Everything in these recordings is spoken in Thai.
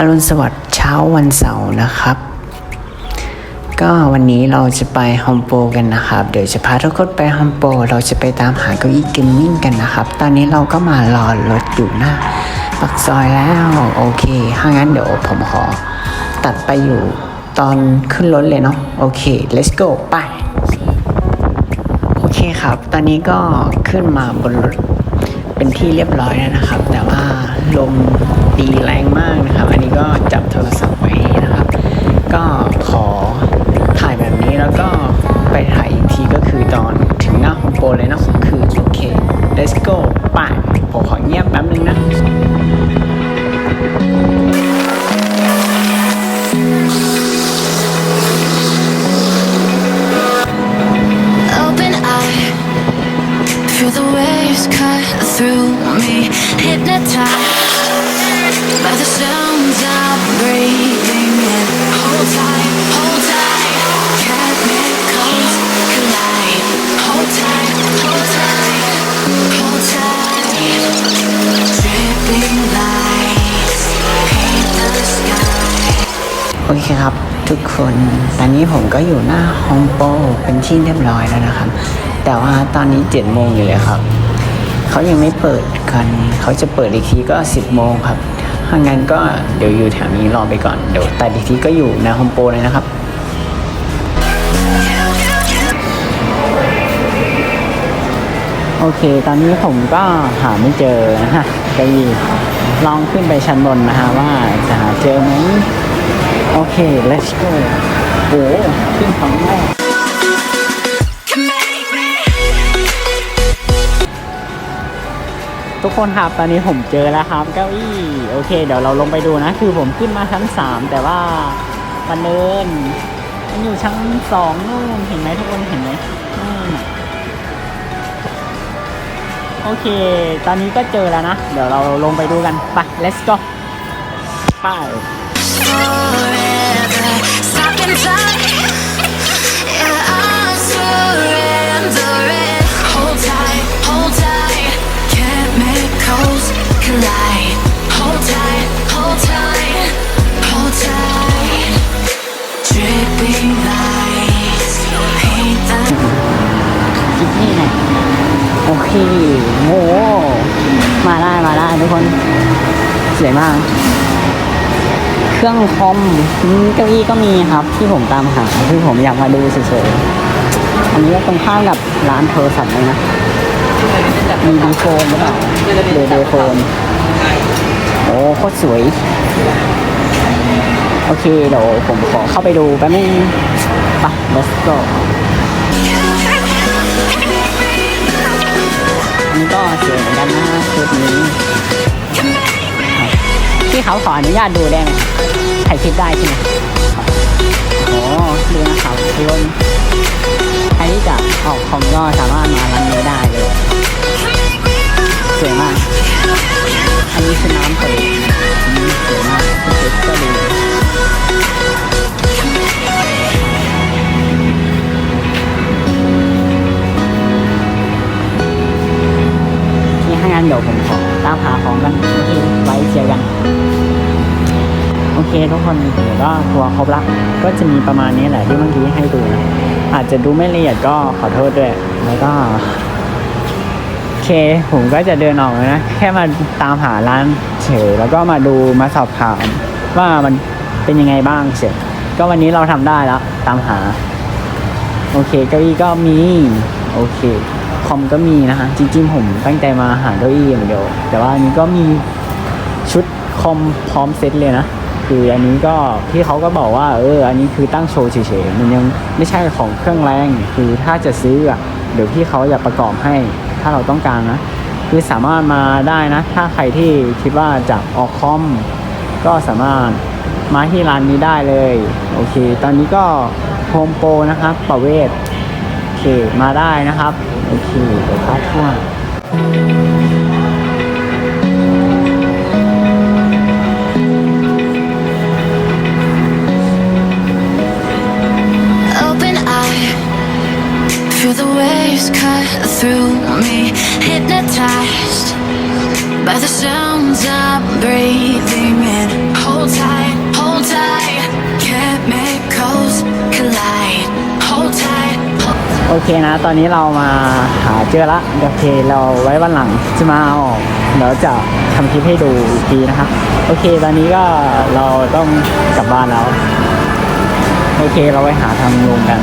อรุณสวัสดิ์เช้าวันเสาร์นะครับ ก็วันนี้เราจะไปฮอมโปกันนะครับ เดี๋ยวจะพาทุกคนไปฮอมโป เราจะไปตามหาเก้าอี้เกมมิ่งกันนะครับ ตอนนี้เราก็มารอรถอยู่หน้าปักซอยแล้วโอเคถ้างั้นเดี๋ยวผมขอตัดไปอยู่ตอนขึ้นรถเลยเนาะโอเค let's go ไปโอเคครับ ตอนนี้ก็ขึ้นมาบนรถเป็นที่เรียบร้อยแล้วนะครับ แต่ว่าลมตีแรงมากนะครับ ก็จับโทรศัพท์ไว้นะครับ ก็ขอถ่ายแบบนี้แล้วก็ไปถ่ายอีกทีก็คือตอนถึงหน้าโฮมโปรเลยเนาะคือโอเค let's go ไปผมขอเงียบแป๊บนึงนะ through me. Hypnotized คครับทุกคน ตอนนี้ผมก็อยู่หน้าโฮมโปรเป็นที่เรียบร้อยแล้วนะครับ แต่ว่าตอนนี้7จ็ดโมงอยู่เลยครับ เขายังไม่เปิดกัน เขาจะเปิดอีกทีก็10บโมงครับถ้างั้นก็เดี๋ยวอยู่แถวนี้รอไปก่อน เดี๋ยวแต่อีกทีก็อยู่หน้าโฮมโปรเลยนะครับโอเค ตอนนี้ผมก็หาไม่เจอนะฮะก็ยีลองขึ้นไปชั้นบนนะฮะว่าจะหาเจอไหม โอเค let's go โอ้ขึ้นครั้งแรกทุกคนครับตอนนี้ผมเจอแล้วครับเก้าอี้ โอเค เดี๋ยวเราลงไปดูนะ คือผมขึ้นมาชั้นสามแต่ว่ามันเนินมันอยู่ชั้นสองนู่นเห็นไหมทุกคนเห็นไหมโอเค ตอนนี้ก็เจอแล้วนะ เดี๋ยวเราลงไปดูกัน ไป let's go ไป โอเคโอ้มาได้ มาได้ทุกคนสวยมาก เครื่องคอมเก้าอี้ก็มีครับที่ผมตามหาคือผมอยากมาดูเฉยๆอันนี้ก็ตรงข้ามกับร้านโทรศัพท์เลยนะ มีดีโฟนหรือเปล่าเดเดโฟนโอ้โคตรสวย โอเคเดี๋ยวผมขอเข้าไปดูแป๊บนึงไป let's go อันนี้ก็สวยเหมือนกันนะชุดนี้พี่เขาขออนุญาตดูได้ไหม ถ่ายคลิปได้ใช่ไหมโอ้ดูนะครับทุกคนใครที่จะออกคอมก็สามารถมาร้านนี้ได้เลยสวยมาก อันนี้คือน้ำเปิดอันนี้สวยมากชุดก็ดีนี่ถ้างั้นเดี๋ยวผมขอตามหาของกัน ทุกคนเดี๋ยวก็ทัวร์ครบละก็จะมีประมาณนี้แหละที่เมื่อกี้ให้ดูนะอาจจะดูไม่ละเอียดก็ขอโทษด้วย แล้วก็โอเคผมก็จะเดินออกนะ แค่มาตามหาร้านเฉยแล้วก็มาดูมาสอบถามว่ามันเป็นยังไงบ้างเสร็จ ก็วันนี้เราทำได้แล้ว ตามหา โอเคเก้าอี้ก็มี โอเคคอมก็มีนะฮะจริงๆผมตั้งใจมาหาเก้าอี้อย่างเดียวแต่ว่าอันนี้ก็มีชุดคอมพร้อมเซตเลยนะ คืออันนี้ก็พี่เขาก็บอกว่าเอออันนี้คือตั้งโชว์เฉยๆมันยังไม่ใช่ของเครื่องแรงคือถ้าจะซื้ออะเดี๋ยวพี่เขาจะประกอบให้ถ้าเราต้องการนะ คือสามารถมาได้นะ ถ้าใครที่คิดว่าจะออกคอม ก็สามารถมาที่ร้านนี้ได้เลย โอเค ตอนนี้ก็โฮมโปรนะครับประเวศโอเคมาได้นะครับ โอเคเดี๋ยวพาทั่ว โอเคนะ ตอนนี้เรามาหาเจอละโอเคเราไว้วันหลังจะมาเอาอกเดี๋ยวจะทำคลิปให้ดูอีกทีนะครับโอเค ตอนนี้ก็เราต้องกลับบ้านแล้ว โอเค เราไปหาทางลงกัน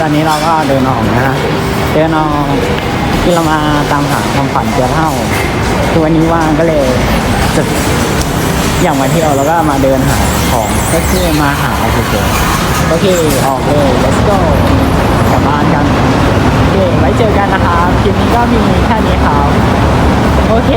ตอนนี้เราก็เดินออกนะฮะเดินออกที่เรามาตามหาความฝันเจียเท่าคือวันนี้ว่างก็เลยจะอย่างมาเที่ยวแล้วก็มาเดินหาของก็คือมาหาโอเคโอเคออกเลย let's go กลับบ้านกันโอเคไว้เจอกันนะครับคลิปนี้ก็มีแค่นี้ครับโอเค